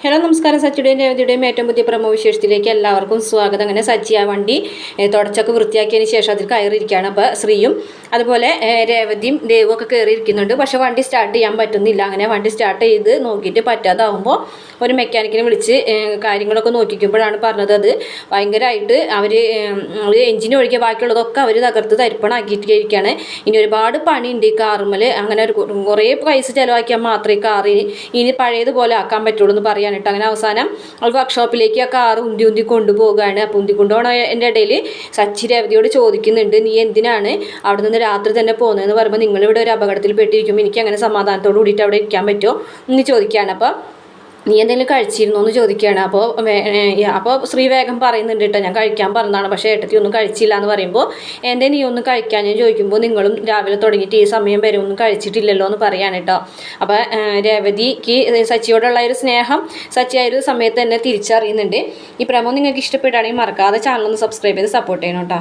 Hello നമസ്കാരം. സച്ചിയുടെയും രേവതിയുടെയും ഏറ്റവും പുതിയ പ്രമോ വിശേഷത്തിലേക്ക് എല്ലാവർക്കും സ്വാഗതം. അങ്ങനെ സച്ചി ആ വണ്ടി തുടച്ചൊക്കെ വൃത്തിയാക്കിയതിന് ശേഷം അതിൽ കയറിയിരിക്കുകയാണ് അപ്പോൾ ശ്രീയും അതുപോലെ രേവതിയും ദേവും ഒക്കെ കയറിയിരിക്കുന്നുണ്ട്. പക്ഷേ വണ്ടി സ്റ്റാർട്ട് ചെയ്യാൻ പറ്റുന്നില്ല. അങ്ങനെ വണ്ടി സ്റ്റാർട്ട് ചെയ്ത് നോക്കിയിട്ട് പറ്റാതാവുമ്പോൾ ഒരു മെക്കാനിക്കിനെ വിളിച്ച് കാര്യങ്ങളൊക്കെ നോക്കിക്കുമ്പോഴാണ് പറഞ്ഞത് അത്. ഭയങ്കരമായിട്ട് അവർ എഞ്ചിൻ ഒഴികെ ബാക്കിയുള്ളതൊക്കെ അവർ തകർത്ത് തരിപ്പണാക്കിയിട്ടിരിക്കുകയാണ് ഇനി ഒരുപാട് പണിയുണ്ട് ഈ കാറുമ്മൽ അങ്ങനെ ഒരു കുറേ പൈസ ചിലവാക്കിയാൽ മാത്രമേ കാറിന് ഇനി പഴയതുപോലെ ആക്കാൻ പറ്റുള്ളൂ എന്ന് പറയാനിട്ട് അങ്ങനെ അവസാനം അവൾ വർക്ക്ഷോപ്പിലേക്ക് ആ കാർ ഉന്തി ഉന്തി കൊണ്ടുപോവുകയാണ്. അപ്പോൾ ഉന്തി കൊണ്ടുപോകണതിന്റെ ഇടയിൽ സച്ചി രവതിയോട് ചോദിക്കുന്നുണ്ട് നീ എന്തിനാണ് അവിടെ നിന്ന് രാത്രി തന്നെ പോകുന്നതെന്ന് പറയുമ്പോൾ നിങ്ങളിവിടെ ഒരു അപകടത്തിൽ പെട്ടിരിക്കുമ്പോൾ എനിക്ക് അങ്ങനെ സമാധാനത്തോട് കൂടിയിട്ട് അവിടെ ഇരിക്കാൻ പറ്റുമോ? എന്ന് ചോദിക്കുകയാണ്. അപ്പോൾ നീ എന്തെങ്കിലും കഴിച്ചിരുന്നു എന്ന് ചോദിക്കുകയാണ് അപ്പോൾ അപ്പോൾ ശ്രീ വേഗം പറയുന്നുണ്ട് കേട്ടോ ഞാൻ കഴിക്കാൻ പറഞ്ഞതാണ് പക്ഷേ ഏട്ടത്തി ഒന്നും കഴിച്ചില്ല എന്ന് പറയുമ്പോൾ എന്തേ നീ ഒന്നും കഴിക്കാൻ? ഞാൻ ചോദിക്കുമ്പോൾ നിങ്ങളും രാവിലെ തുടങ്ങിയിട്ട് ഈ സമയം വരെ ഒന്നും കഴിച്ചിട്ടില്ലല്ലോ എന്ന് പറയാണ് കേട്ടോ അപ്പോൾ രേവതിക്ക് സച്ചിയോടുള്ള ഒരു സ്നേഹം സച്ചി ആ ഒരു സമയത്ത് തന്നെ തിരിച്ചറിയുന്നുണ്ട്. ഈ പ്രമോ നിങ്ങൾക്ക് ഇഷ്ടപ്പെടുകയാണെങ്കിൽ മറക്കാതെ ചാനൽ ഒന്ന് സബ്സ്ക്രൈബ് ചെയ്ത് സപ്പോർട്ട് ചെയ്യണം കേട്ടോ